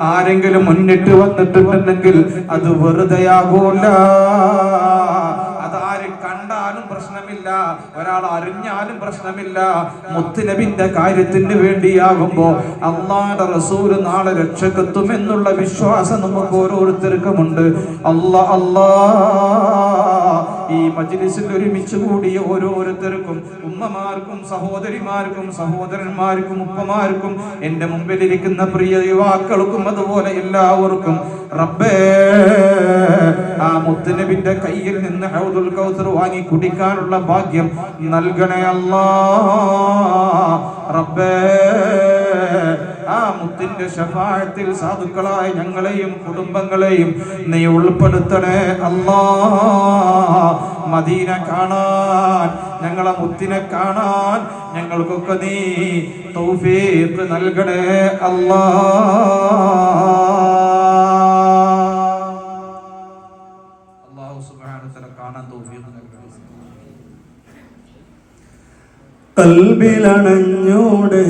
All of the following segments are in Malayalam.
ആരെങ്കിലും മുന്നിട്ട് വന്നിട്ടുണ്ടെങ്കിൽ അത് വെറുതെയാകൂല. അതാര് കണ്ടാലും പ്രശ്നമില്ല ഒരാൾ അറിഞ്ഞാലും പ്രശ്നമില്ല. മുത്തുനബിന്റെ കാര്യത്തിന് വേണ്ടിയാകുമ്പോ അള്ളാന്റെ റസൂൽ നാളെ രക്ഷക്കെത്തും എന്നുള്ള വിശ്വാസം നമുക്ക് ഓരോരുത്തർക്കുമുണ്ട്. അല്ലാ അല്ലാ. ഈ മജ്ലിസിൽ ഒരുമിച്ച് കൂടിയ ഓരോരുത്തർക്കും ഉമ്മമാർക്കും സഹോദരിമാർക്കും സഹോദരന്മാർക്കും ഉപ്പമാർക്കും എന്റെ മുമ്പിലിരിക്കുന്ന പ്രിയ യുവാക്കൾക്കും അതുപോലെ എല്ലാവർക്കും. റബ്ബേ ആ മുത്തുനബിന്റെ കയ്യിൽ നിന്ന് ഹൗദുൽ കൗസർ വാങ്ങി കുടിക്കാനുള്ള ഭാഗ്യം നൽകണേ അല്ലാ. റബ്ബേ ആ മുത്തിന്റെ ശഫായത്തിൽ സാധുക്കളായ ഞങ്ങളെയും കുടുംബങ്ങളെയും നീ ഉൾപ്പെടുത്തണേ. അല്ലാ മദീന കാണാൻ ഞങ്ങളെ മുത്തിനെ കാണാൻ ഞങ്ങൾക്കൊക്കെ നീ തൗഫീഖ് നൽകണേ. അല്ലാ. അല്ലാഹു കാണാൻ തൗഫീഖ് നൽകണേ. കൽബിലണഞ്ഞൂടെ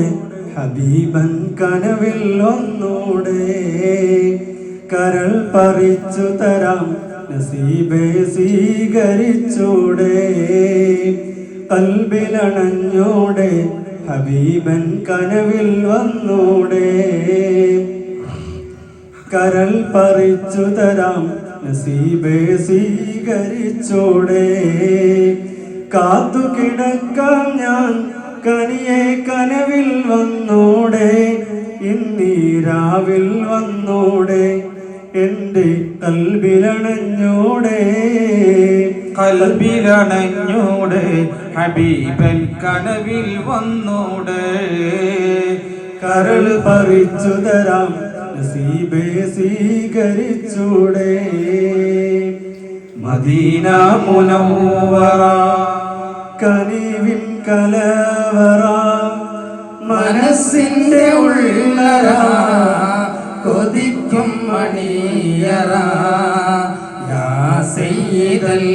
ഹബീബൻ കനവിൽ ഒന്നൂടെ. കരൾ പറിച്ചു തരാം നസീബെ സ്വീകരിച്ചൂടെ. കൽബിലണഞ്ഞൂടെ ഹബീബൻ കനവിൽ വന്നൂടെ. കരൾ പറിച്ചു തരാം നസീബെ സ്വീകരിച്ചൂടെ. കാത്തു കിടക്കാം ഞാൻ കനിയെ കനവിൽ വന്നോടെ ഇന്നീരാവിൽ വന്നോടെ എന്റെ കൽബിലണഞ്ഞോടെ. കൽബിലണഞ്ഞൂടെ ഹബീബൻ കനവിൽ വന്നൂടെ. കരൾ പറിച്ചു തരാം നസീബെ സ്വീകരിച്ചൂടെ. മദീന മുനവ്വറ കനിവിൻ കലവറ മനസ്സിന്റെ ഉള്ളറ കൊതിക്കും മണിയറ യാ സയ്യിദൽ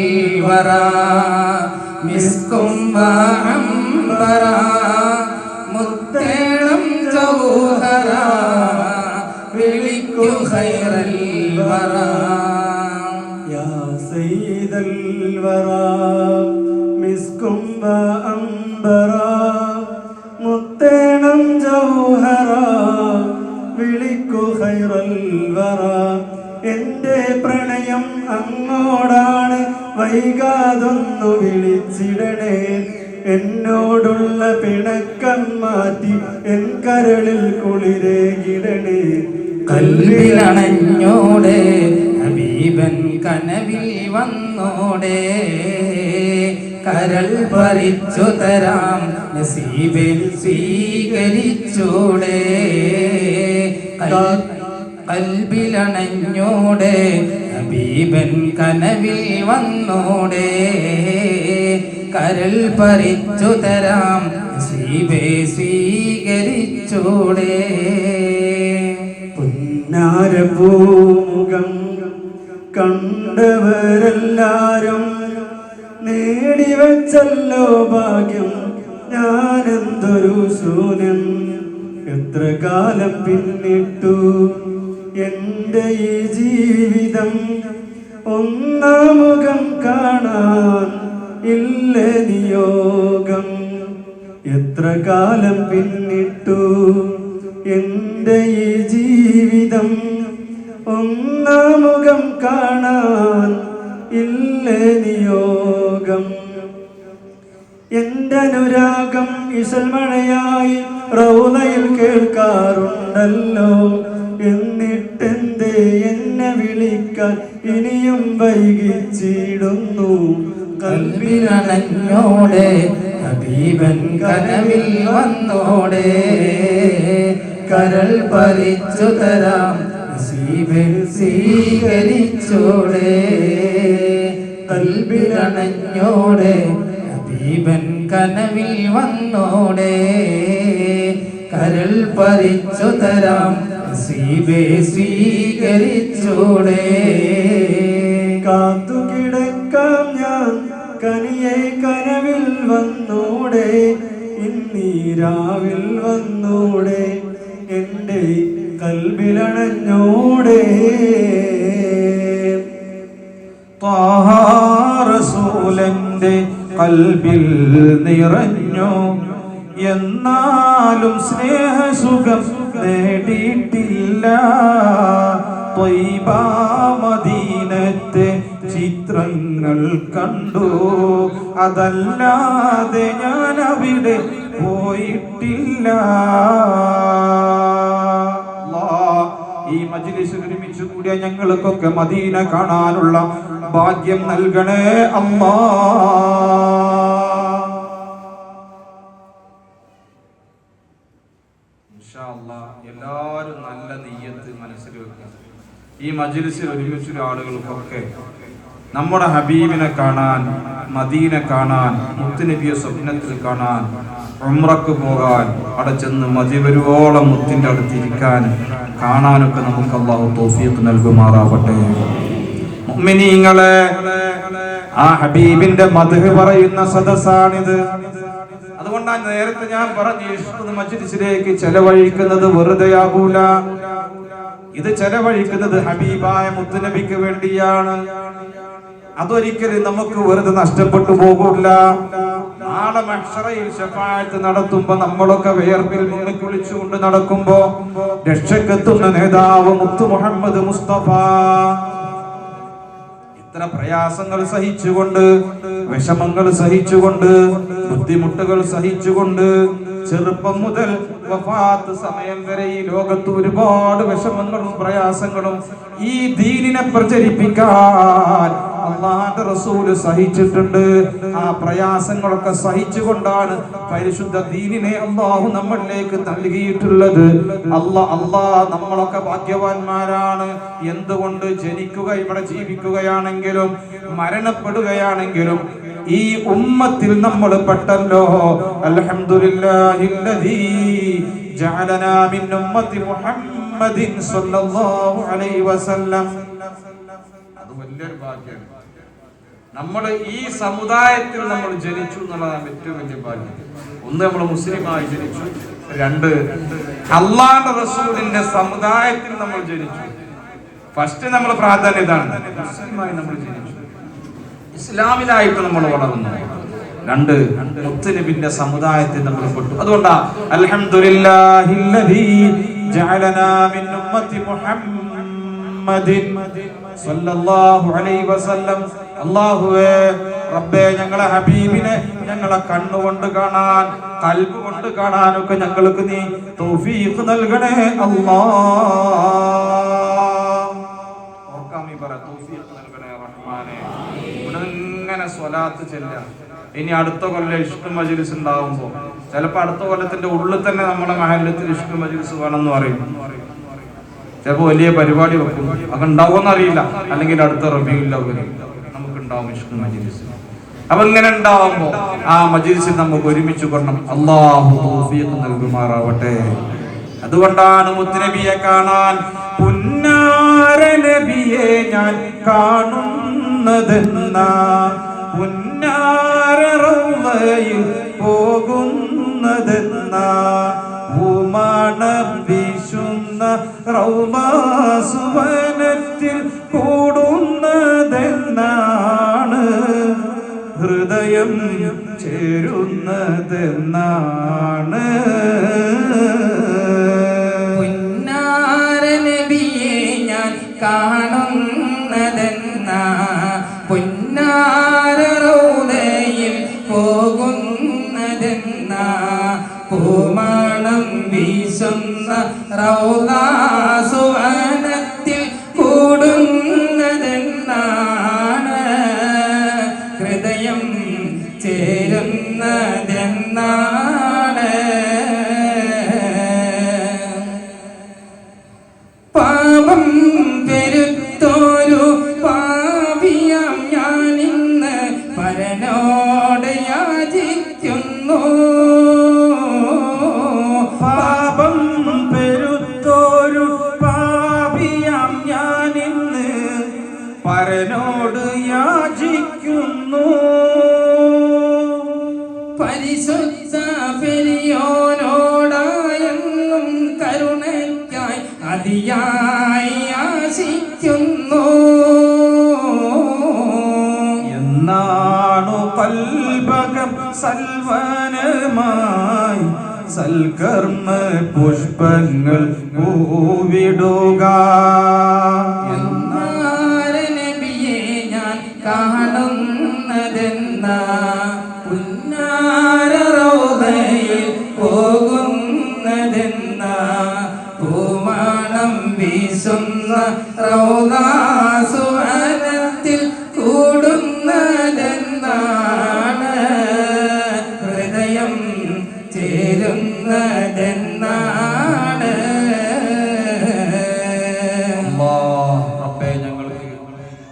വറ മിസ്കും വഅംബറ മുത്തേളം ജൗഹറ വിളിക്കു ഖൈറൽവറ യാ സയ്യിദൽ വറ മിസ്കും വൈകാതൊന്നു വിളിച്ചിടണേ. എന്നോടുള്ള പിണക്കം മാറ്റി എൻ കരളിൽ കുളിരേകിടണേ. കല്ലിലണഞ്ഞോടെ ഹബീബൻ കനവിൽ വന്നോടെ. കരൾ പറിച്ചു തരാം നസീബിൽ സ്വീകരിച്ചോടെ. കൽബിലണഞ്ഞോടെ ഹബീബൻ കനവിൽ വന്നോടെ. കരൾ പറിച്ചു തരാം ശ്രീബേ സ്വീകരിച്ചൂടെ. പുന്നാരപൂമുഖം കണ്ടവരെല്ലാരും നേടിവെച്ചല്ലോ ഭാഗ്യം. ഞാനെന്തൊരു സൂര്യൻ എത്ര കാലം പിന്നിട്ടു? എന്റെ ഈ ജീവിതം ഒന്നാമുഖം കാണാൻ ഇല്ല നിയോഗം? എത്ര കാലം പിന്നിട്ടു എന്റെ ഈ ജീവിതം ഒന്നാമുഖം കാണാൻ ഇല്ല നിയോഗം? എന്റെ അനുരാഗം ഇസൽമഴയായി റൗലയിൽ കേൾക്കാറുണ്ടല്ലോ എന്നിട്ടെന്തേ എന്നെ വിളിക്കാൻ ഇനിയും വൈകിച്ചിടുന്നു. കൽവിനോടെ ഹബീബൻ കനവിൽ വന്നോടെ. കരൾ പറിച്ചു തരാം നസീബൻ സ്വീകരിച്ചോടെ. കൽവിനോടെ ഹബീബൻ കനവിൽ വന്നോടെ. കരൾ പറിച്ചു തരാം നസീബെ സ്വീകരിച്ചോടെ. കാത്തു കിടക്കാം ഞാൻ കനിയെ കനവിൽ വന്നൂടെ. ഇന്നീരാവിൽ വന്നൂടെ എന്റെ കൽബിൽ കൽബിലണഞ്ഞോടെ. റസൂലന്റെ കൽബിൽ നിറഞ്ഞു എന്നാലും സ്നേഹസുഖം നേടിയിട്ടില്ല. മദീനത്തെ ചിത്രങ്ങൾ കണ്ടു. അതല്ലാതെ ഞാൻ അവിടെ പോയിട്ടില്ല ഈ മജ്ലിസ് ഒരുമിച്ച് കൂടിയ ഞങ്ങൾക്കൊക്കെ മദീന കാണാനുള്ള ഭാഗ്യം നൽകണേ അമ്മാ ഈ മജിലിസിൽ ഒരുമിച്ചൊരു ആളുകൾക്കൊക്കെ നമ്മുടെ ഹബീബിനെ കാണാൻ മദീനെ കാണാൻ മുത്തുനബിയെ സ്വപ്നത്തിൽ കാണാൻ ഉമ്രക്ക് പോകാൻ അവിടെ ചെന്ന് മതി വരുവോളം മുത്തിന്റെ അടുത്തിരിക്കാൻ കാണാനൊക്കെ നമുക്ക് അള്ളാഹു തോഫിയത്ത് നൽകുമാറാവട്ടെ. മുഅ്മിനീങ്ങളെ ആ ഹബീബിന്റെ മധു പറയുന്ന സദസ്സാണിത്. അതുകൊണ്ടാണ് നേരത്തെ ഞാൻ പറഞ്ഞു മജ്ലിസിലേക്ക് ചെലവഴിക്കുന്നത് വെറുതെയാകൂല. ഇത് ചെലവഴിക്കുന്നത് ഹബീബായ മുത്തുനബിക്ക് വേണ്ടിയാണ്. അതൊരിക്കലും നമുക്ക് വെറുതെ നഷ്ടപ്പെട്ടു പോകൂല. നാളെ മക്ഷറയിൽ ശപായത്ത് നടത്തുമ്പോ നമ്മളൊക്കെ വേർപ്പിൽ മുങ്ങി കുളിച്ചുകൊണ്ട് നടക്കുമ്പോ രക്ഷക്കെത്തുന്ന നേതാവ് മുത്തു മുഹമ്മദ് മുസ്തഫ. ഇത്ര പ്രയാസങ്ങൾ സഹിച്ചുകൊണ്ട് വിഷമങ്ങൾ സഹിച്ചുകൊണ്ട് ബുദ്ധിമുട്ടുകൾ സഹിച്ചുകൊണ്ട് ചെറുപ്പം മുതൽ വഫാത്ത് സമയം വരെ ഈ ലോകത്ത് ഒരുപാട് വിഷമങ്ങളും പ്രയാസങ്ങളും ഈ ദീനിനെ പ്രചരിപ്പിക്കാൻ അള്ളാന്റെ റസൂൽ സഹിച്ചിട്ടുണ്ട്. ആ പ്രയാസങ്ങളൊക്കെ സഹിച്ചുകൊണ്ടാണ് പരിശുദ്ധ ദീനിനെ അള്ളാഹു നമ്മളിലേക്ക് നൽകിയിട്ടുള്ളത്. അല്ല അല്ലാ നമ്മളൊക്കെ ഭാഗ്യവാന്മാരാണ്. എന്തുകൊണ്ട് ജനിക്കുക ഇവിടെ ജീവിക്കുകയാണെങ്കിലും മരണപ്പെടുകയാണെങ്കിലും ഈ ഉമ്മത്തിൽ നമ്മൾ പെട്ടല്ലോ. അൽഹംദുലില്ലാഹില്ലദീ മുഹമ്മദിൻ ഭാഗ്യമാണ് നമ്മൾ ഈ സമുദായത്തിൽ നമ്മൾ ജനിച്ചു എന്നുള്ളതാണ് ഏറ്റവും വലിയ ഭാഗ്യം. ഒന്ന് നമ്മൾ മുസ്ലിമായി ജനിച്ചു. രണ്ട് അള്ളാന്റെ റസൂലിന്റെ സമുദായത്തിൽ നമ്മൾ ജനിച്ചു. ഫസ്റ്റ് നമ്മൾ പ്രാധാന്യം ഇതാണ്. മുസ്ലിമായി നമ്മൾ ജനിച്ചു. ഇസ്ലാമിലായിട്ട് നമ്മൾ വളർന്നു. രണ്ട് മുത്തലിബിന്റെ സമുദായത്തിൽ നമ്മൾ പെട്ടു. അതുകൊണ്ടാ അൽഹംദുലില്ലാഹില്ലദീ ജഅലനാ മിൻ ഉമ്മത്തി മുഹമ്മദിൻ സല്ലല്ലാഹു അലൈഹി വസല്ലം. അല്ലാഹുവേ റബ്ബേ ഞങ്ങളെ ഹബീബിനെ ഞങ്ങളെ കണ്ണുകൊണ്ട് കാണാൻ കൽബ് കൊണ്ട് കാണാനൊക്കെ ഞങ്ങൾക്ക് നീ തൗഫീഖ് നൽകണേ അല്ലാ ഓർക്കാം ഈ പറ തൗഫീഖ് നൽകണേ റഹ്മാനേ ഇവിടെ ഇങ്ങനെ സ്വലാത്ത് ചെല്ലുക. ഇനി അടുത്ത കൊല്ലം ഇഷ്ട മജുലിസ് ഉണ്ടാവുമ്പോൾ ചിലപ്പോൾ അടുത്ത കൊല്ലത്തിന്റെ ഉള്ളിൽ തന്നെ നമ്മുടെ മഹല്ലത്തിൽ ഇഷ്ട മജുലിസ് വേണമെന്ന് പറയും. ചിലപ്പോൾ വലിയ പരിപാടി വെക്കും. അത് ഉണ്ടാവുമെന്ന് അറിയില്ല. അല്ലെങ്കിൽ അടുത്ത റബിയില്ല നമുക്ക് ഉണ്ടാവും ഇഷ്ട മജുലിസ്. അപ്പൊ ഇങ്ങനെ ഉണ്ടാവുമ്പോ ആ മജ്ലിസിൽ നമുക്ക് ഒരുമിച്ച് കൊണ്ടം അള്ളാഹു നൽകുമാറാവട്ടെ. അതുകൊണ്ടാണ് മുത്തുനബിയെ കാണാൻ പുന്നാര നബിയെ ഞാൻ കാണുന്നതെന്ന. പുന്നാര റൗളയിൽ പോകുന്നതെന്ന ഭൂമണം വീശുന്ന റൗമാസുവനത്തിൽ കൂടുന്നതെന്നാണ് ഹൃദയം ചേരുന്നതെന്നാണ് പോകുന്നതെന്ന പൂമാണം വീശുന്ന റൗദാസുവനത്തിൽ പരനോട് യാചിക്കുന്നു. പരിശുദ്ധ പെരിയോനോടായെന്നും കരുണയ്ക്കായി അതി അതിയായി ആശിക്കുന്നു. എന്നാണു കൽബകം സൽവനമായി സൽകർമ്മ പുഷ്പങ്ങൾ പൂവിടുക. പോകുന്നതെന്ന പൂമാണം വീശുന്ന റൗദാസുവനത്തിൽ കൂടുന്നതെന്നാണ് ഹൃദയം ചേരുന്നതെന്നാണ്.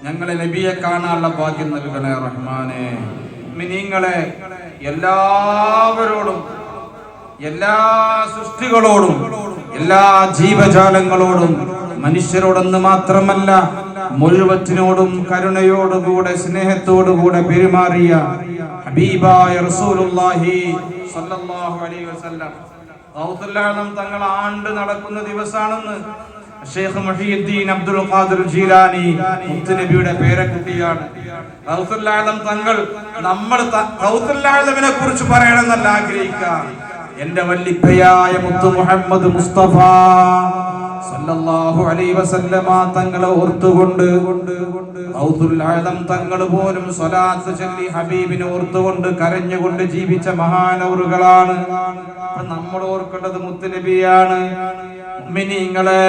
ഞങ്ങളെ നബിയെ കാണാനുള്ള ഭാഗ്യം നൽകണേ റഹ്മാനെ. നിങ്ങളെ എല്ലാവരോടും എല്ലാ സൃഷ്ടികളോടും എല്ലാ ജീവജാലങ്ങളോടും മനുഷ്യരോടൊന്ന് മാത്രമല്ല മുഴുവത്തിനോടും കരുണയോടുകൂടെ സ്നേഹത്തോടുകൂടെ പെരുമാറിയ ഹബീബായ റസൂലുള്ളാഹി സ്വല്ലല്ലാഹു അലൈഹി വസല്ലം. ഗൗസുല്ലാദം തങ്ങൾ ആണ്ട് നടക്കുന്ന ദിവസാണെന്ന് Sheikh Muhiyuddin Abdul Qadir Jilani മുത്തുനബിയുടെ പേരക്കുട്ടിയാണ്. ഗൗസുല്ലാദം തങ്ങൾ നമ്മൾ ഗൗസുല്ലാദമിനെ കുറിച്ച് പറയണമെന്നല്ല ആഗ്രഹിക്കുക. എന്റെ വല്ലിപ്പയായ മുത്തു മുഹമ്മദ് മുസ്തഫ സല്ലല്ലാഹു അലൈഹി വസല്ലമ തങ്ങളെ ഓർത്തുകൊണ്ട് ഔദുൽ ആദം തങ്ങൾ പോലും സ്വലാത്ത് ചൊല്ലി ഹബീബിനെ ഓർത്തുകൊണ്ട് കരഞ്ഞുകൊണ്ട് ജീവിച്ച മഹാനവറുകളാണ്. നമ്മൾ ഓർക്കേണ്ടത് മുത്തുനബിയാണ്. മിനിങ്ങളെ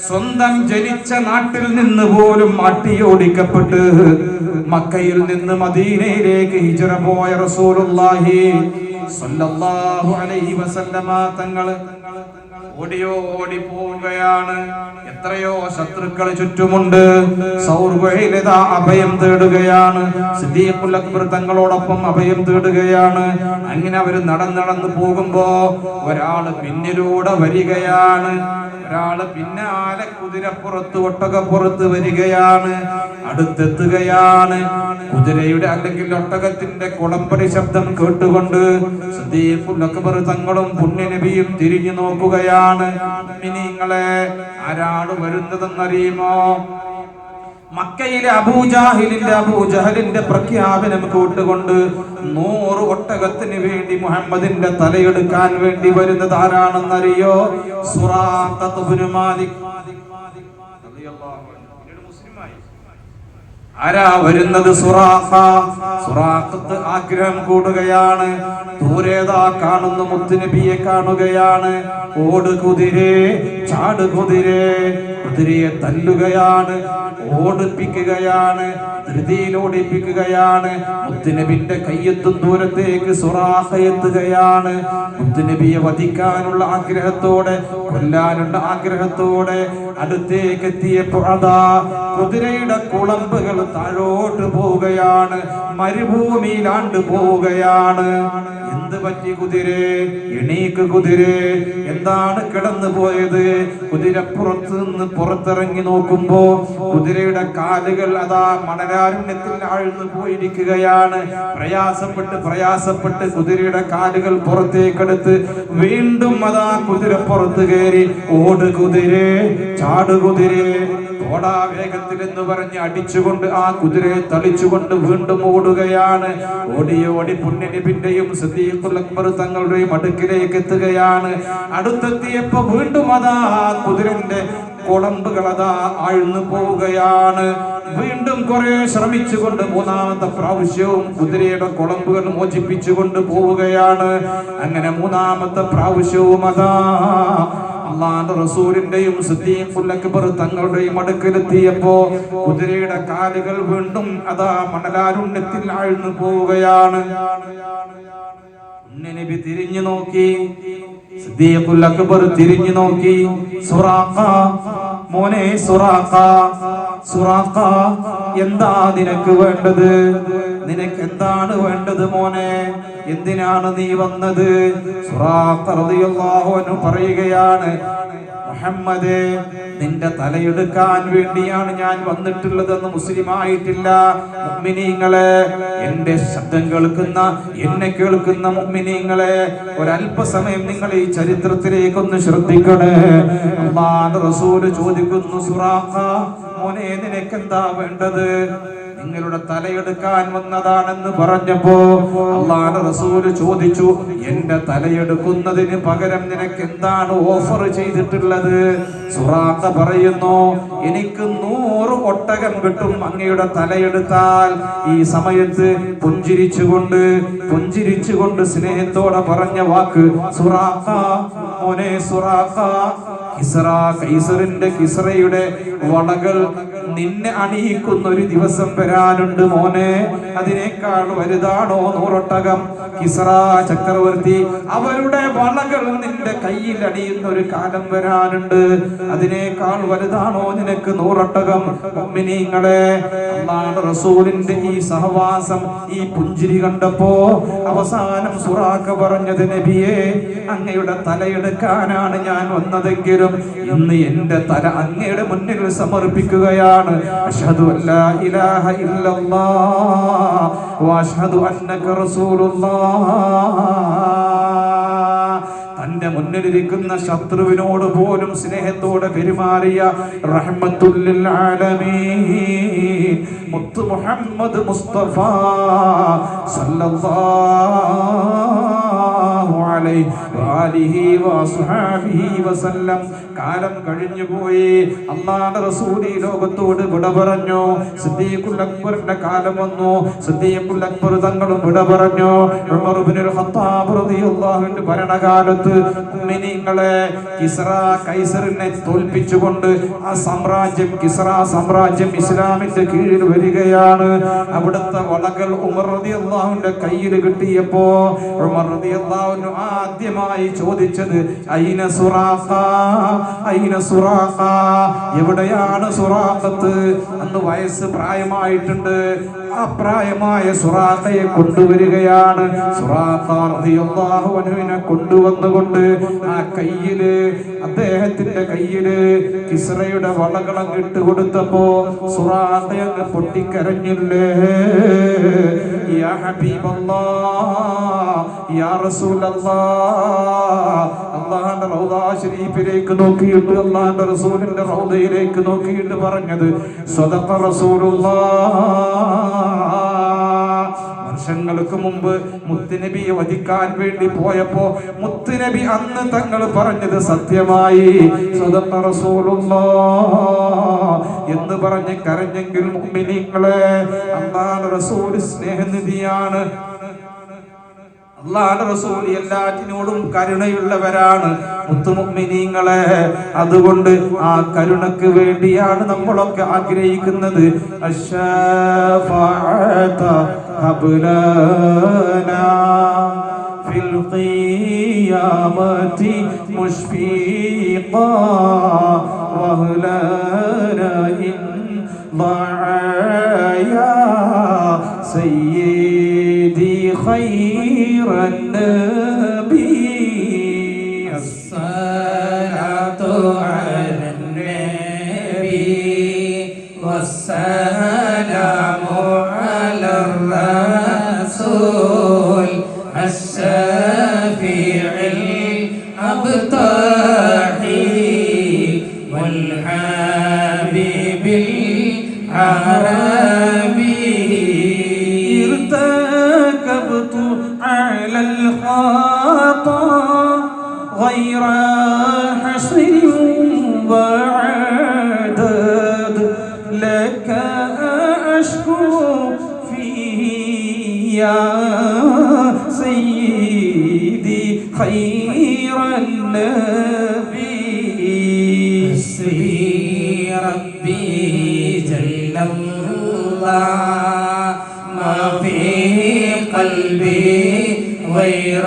സ്വന്തം ജനിച്ച നാട്ടിൽ നിന്ന് പോലും അട്ടിയോടിക്കപ്പെട്ട് മക്കയിൽ നിന്ന് മദീനയിലേക്ക് ഹിജറ പോയ റസൂലുള്ളാഹി സ്വല്ലല്ലാഹു അലൈഹി വസല്ലമ തങ്ങൾ ഓടിയോ ഓടി പോവുകയാണ് എത്രയോ ശത്രുക്കൾ ചുറ്റുമുണ്ട്. സൗർഗയിലിതാ അഭയം തേടുകയാണ്. സിദ്ദീഖുൽ അക്ബർ തങ്ങളോടൊപ്പം അഭയം തേടുകയാണ്. അങ്ങനെ അവർ നടന്നടന്ന് നടന്ന് പോകുമ്പോ ഒരാൾ പിന്നിലൂടെ വരികയാണ്. ഒരാൾ പിന്നാലെ കുതിരപ്പുറത്ത് ഒട്ടകപ്പുറത്ത് വരികയാണ്. അടുത്തെത്തുകയാണ്. കുതിരയുടെ അല്ലെങ്കിൽ ഒട്ടകത്തിന്റെ കുളമ്പടി ശബ്ദം കേട്ടുകൊണ്ട് സിദ്ദീഖുൽ അക്ബർ തങ്ങളും പുണ്യനബിയും തിരിഞ്ഞു നോക്കുകയാണ്. നിങ്ങളെ ആരാണ് വരുന്നതെന്നറിയുമോ? മക്കയിലെ അബൂജാഹിലിന്റെ അബൂജഹലിന്റെ പ്രഖ്യാപനം കൂട്ടുകൊണ്ട് നൂറ് ഒട്ടകത്തിന് വേണ്ടി മുഹമ്മദിന്റെ തലയെടുക്കാൻ വേണ്ടി വരുന്നത് ആരാണെന്നറിയോ? സുറാഖത്ത് മാലിക്. ആരാ വരുന്നത് സുറാഖ? സുറാഖത്ത് ആഗ്രഹം കൂടുകയാണ്. ദൂരേതാ കാണുന്ന മുത്തുനബിയെ കാണുകയാണ്. ഓട് കുതിരേ ചാട് കുതിരേ കുതിരയെ തല്ലുകയാണ്. ഓടിപ്പിക്കുകയാണ് ധൃതിയിൽ ഓടിപ്പിക്കുകയാണ്. മുത്തുനബിന്റെ കയ്യെത്തും ദൂരത്തേക്ക് സുറാഖ എത്തുകയാണ്. മുത്തുനബിയെ വധിക്കാനുള്ള ആഗ്രഹത്തോടെ കൊല്ലാനുള്ള ആഗ്രഹത്തോടെ അടുത്തേക്ക് എത്തിയപ്പോൾ അതാ കുതിരയുടെ കുളമ്പുകൾ താഴോട്ട് പോവുകയാണ് മരുഭൂമിയിലാണ്ട് പോവുകയാണ്. എന്ത് പറ്റി കുതിര്? എണീക്ക് കുതിര്. എന്താണ് കിടന്നു പോയത്? കുതിരപ്പുറത്ത് നിന്ന് പുറത്തിറങ്ങി നോക്കുമ്പോ കുതിരയുടെ കാലുകൾ അതാ മണരാരുണ്യത്തിൽ ആഴ്ന്നു പോയിരിക്കുകയാണ്. പ്രയാസപ്പെട്ട് പ്രയാസപ്പെട്ട് കുതിരയുടെ കാലുകൾ പുറത്തേക്കെടുത്ത് വീണ്ടും അതാ കുതിര പുറത്ത് കയറി. ഓട് കുതിര് ചാട് കുതിരേ. ഓടാ വേഗത്തിൽ എന്ന് പറഞ്ഞ് അടിച്ചുകൊണ്ട് ആ കുതിരയെ തളിച്ചുകൊണ്ട് വീണ്ടും ഓടുകയാണ്. ഓടിയോടി ഓടി പുണ്യനബിന്റെയും അക്ബർ തങ്ങളുടെയും അടുക്കിലേക്ക് എത്തുകയാണ്. അടുത്തെത്തിയപ്പോ വീണ്ടും അതാ കുതിരന്റെ കുളമ്പുകൾ അതാ ആഴ്ന്നു പോവുകയാണ്. വീണ്ടും കുറെ ശ്രമിച്ചുകൊണ്ട് മൂന്നാമത്തെ പ്രാവശ്യവും കുതിരയുടെ കുളമ്പുകൾ മോചിപ്പിച്ചുകൊണ്ട് പോവുകയാണ്. അങ്ങനെ മൂന്നാമത്തെ പ്രാവശ്യവും അതാ അള്ളാന്റെ റസൂലിന്റെയും സിദ്ദീഖുൽ അക്ബർ തങ്ങളുടെയും അടുക്കലെത്തിയപ്പോ കുതിരയുടെ കാലുകൾ വീണ്ടും അതാ മണലാരുണ്യത്തിൽ ആഴ്ന്നു പോവുകയാണ്. നബി തിരിഞ്ഞു നോക്കി. സിദ്ദീഖുൽ അക്ബർ തിരിഞ്ഞു നോക്കി. സുറാഖ മോനെ സുറാഖ സുറാഖ എന്താ നിനക്ക് വേണ്ടത്? നിനക്ക് എന്താണ് വേണ്ടത് മോനെ? എന്തിനാണ് നീ വന്നത്? പറയുകയാണ് മുഹമ്മദേ നിന്റെ തലയെടുക്കാൻ വേണ്ടിയാണ് ഞാൻ വന്നിട്ടുള്ളതെന്ന് മുസ്ലിം ആയിട്ടില്ല മുഅ്മിനീങ്ങളെ എന്റെ ശബ്ദം കേൾക്കുന്ന എന്നെ കേൾക്കുന്ന മുഅ്മിനീങ്ങളെ ഒരല്പസമയം നിങ്ങൾ ഈ ചരിത്രത്തിലേക്കൊന്ന് ശ്രദ്ധിക്കണേ. റസൂൽ ചോദിക്കുന്നു സുറാഖ മോനെ നിനക്കെന്താ വേണ്ടത്? നിങ്ങളുടെ തലയെടുക്കാൻ വന്നതാണെന്ന് പറഞ്ഞപ്പോ റസൂൽ ചോദിച്ചു എന്റെ തലയെടുക്കുന്നതിന് പകരം നിനക്ക് എന്താണ് ഓഫർ ചെയ്തിട്ടുള്ളത്? സുറാത്ത പറയുന്നു എനിക്ക് നൂറ് ഒട്ടകം കിട്ടും അങ്ങയുടെ തലയെടുത്താൽ. ഈ സമയത്ത് പുഞ്ചിരിച്ചുകൊണ്ട് പുഞ്ചിരിച്ചുകൊണ്ട് സ്നേഹത്തോടെ പറഞ്ഞ വാക്ക് സുറാത്ത മോനെ സുറാത്ത കിസ്റ കൈസറിന്റെ കിസ്റയുടെ വളകൾ നിന്നെ അണിയിക്കുന്ന ഒരു ദിവസം വരാനുണ്ട് മോനെ. അതിനേക്കാൾ വലുതാണോ നൂറൊട്ടകം? കിസറ ചക്രവർത്തി അവരുടെ വളകൾ നിന്റെ കയ്യിൽ അണിയുന്ന ഒരു കാലം വരാനുണ്ട്. അതിനേക്കാൾ വലുതാണോ നിനക്ക് നൂറൊട്ടകം? അള്ളാഹുവിന്റെ റസൂലിന്റെ ഈ സഹവാസം ഈ പുഞ്ചിരി കണ്ടപ്പോ അവസാനം സുറാക്ക പറഞ്ഞത് നബിയെ അങ്ങയുടെ തലയെടുക്കാനാണ് ഞാൻ വന്നതെങ്കിലും ഇന്ന് എന്റെ തല അങ്ങയുടെ മുന്നിൽ സമർപ്പിക്കുകയാണ്. അഷ്ഹദു തന്റെ മുന്നിലിരിക്കുന്ന ശത്രുവിനോട് പോലും സ്നേഹത്തോടെ പെരുമാറിയ റഹ്മത്തുല്ലിൽ ആലമീൻ. മുത്തു മുഹമ്മദ് മുസ്തഫ സല്ലല്ലാഹു അലൈഹി വആലിഹി വസ്ഹാബിഹി വസല്ലം. കാലം കഴിഞ്ഞു പോയി. അള്ളാഹുവിന്റെ റസൂൽ ഈ ലോകത്തോട് വിട പറഞ്ഞു. സിദ്ദീഖുൽ അക്ബറിന്റെ കാലം വന്നു. സിദ്ദീഖുൽ അക്ബർ തങ്ങളും വിട പറഞ്ഞു. ഉമർ ഇബ്നുൽ ഖത്താബ് റളിയല്ലാഹുവിന്റെ ഭരണകാലത്ത് മുഅ്മിനീങ്ങളെ കിസ്റ കൈസറിനെ തോൽപ്പിച്ചുകൊണ്ട് ആ സാമ്രാജ്യം കിസ്റ സാമ്രാജ്യം ഇസ്ലാമിന്റെ കീഴിൽ വരികയാണ്. അവിടുത്തെ വളകൾ ഉമർ അള്ളാഹുവിന്റെ കയ്യിൽ കിട്ടിയപ്പോ ഉമർ റളിയല്ലാഹു ആദ്യമായി ചോദിച്ചത് ഐന സുറാഖ? ഐന സുറാഖ? എവിടെയാണ് സുറാഖത്ത്? അന്ന് വയസ്സ് പ്രായമായിട്ടുണ്ട്. ആ പ്രായമായ സുറാഖയെ കൊണ്ടുവരികയാണ്. സുറാഖ റളിയല്ലാഹു അൻഹുവിനെ കൊണ്ടുവന്നുകൊണ്ട് ആ കയ്യിൽ അദ്ദേഹത്തിന്റെ കയ്യിൽ കിസ്രയുടെ വളകളം ഇട്ട് കൊടുത്തപ്പോ സുറാഖ അങ്ങ് പൊട്ടിക്കരഞ്ഞില്ലേ? യാ ഹബീബല്ലാ യാ റസൂലല്ലാഹ് അള്ളാഹുന്റെ റൗദ ശരീഫിലേക്ക് നോക്കിയിട്ട് അള്ളാഹാന്റെ റസൂലിന്റെ റൗദയിലേക്ക് നോക്കിയിട്ട് പറഞ്ഞത് സ്വതപ്പ റസൂലുള്ള. വർഷങ്ങൾക്ക് മുമ്പ് മുത്തുനബിയെ വധിക്കാൻ വേണ്ടി പോയപ്പോ മുത്തുനബി അന്ന് തങ്ങൾ പറഞ്ഞത് സത്യമായി എന്ന് പറഞ്ഞ് കരഞ്ഞെങ്കിൽ മുഅ്മിനീങ്ങളെ അന്നാണ് റസൂൽ സ്നേഹനിധിയാണ്. അള്ളാഹുവിന്റെ റസൂൽ എല്ലാറ്റിനോടും കരുണയുള്ളവരാണ് മുത്തുമുഅ്മിനീങ്ങളെ അതുകൊണ്ട് ആ കരുണക്ക് വേണ്ടിയാണ് നമ്മളൊക്കെ ആഗ്രഹിക്കുന്നത് അശ്ശഫാഅത ഹബ്ലനാ ഫിൽ ഖിയാമത്തി മുഷ്ഫീഖാ വഹ്ലനാ ഇൻ ضعايا سيدي خير รันเนอ غير لك أشكو فيه يا سيدي خير النبي. ربي جل الله. ما في قلبي غير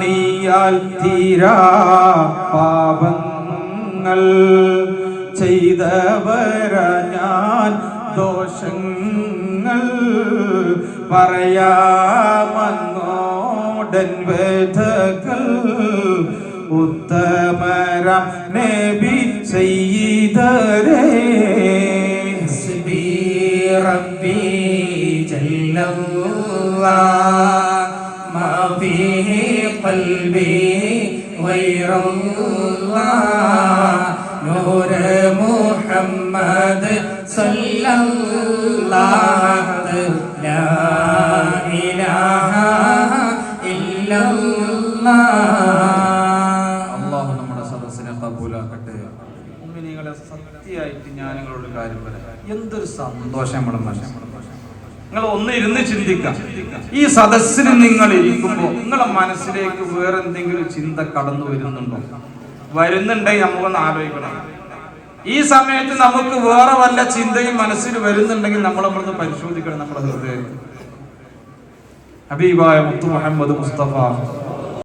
നീയാൽ തീരാ പാപങ്ങൾ ചെയ്തവര ഞാൻ. ദോഷങ്ങൾ പറയാമങ്ങോടൻ വേദകൾ ഉത്തമരം നബി ചെയ്തരേ الله ما فيه قلبي غير الله نور محمد صلى الله لا إله إلا الله അള്ളാഹു നമ്മുടെ സദസ്സിനെ കബൂലാക്കട്ടെ ഉമ്മിനികളെ സത്യമായിട്ട് ഞാൻ നിങ്ങളോട് കാര്യം പറയാം എന്തൊരു സന്തോഷം നമ്മുടെ മനസ്സിൽ നിങ്ങൾ ഒന്ന് ഇരുന്ന് ചിന്തിക്കാം. ഈ സദസ്സിന് നിങ്ങൾ ഇരിക്കുമ്പോൾ നിങ്ങളെ മനസ്സിലേക്ക് വേറെ എന്തെങ്കിലും ചിന്ത കടന്നു വരുന്നുണ്ടോ? വരുന്നുണ്ടെങ്കിൽ നമുക്കൊന്ന് ആലോചിക്കണം. ഈ സമയത്ത് നമുക്ക് വേറെ വല്ല ചിന്തയും മനസ്സിൽ വരുന്നുണ്ടെങ്കിൽ നമ്മൾ നമ്മളൊന്ന് പരിശോധിക്കണം നമ്മുടെ ഹൃദയത്തിൽ. ഹബീബായ മുത്തു മുഹമ്മദ് മുസ്തഫ.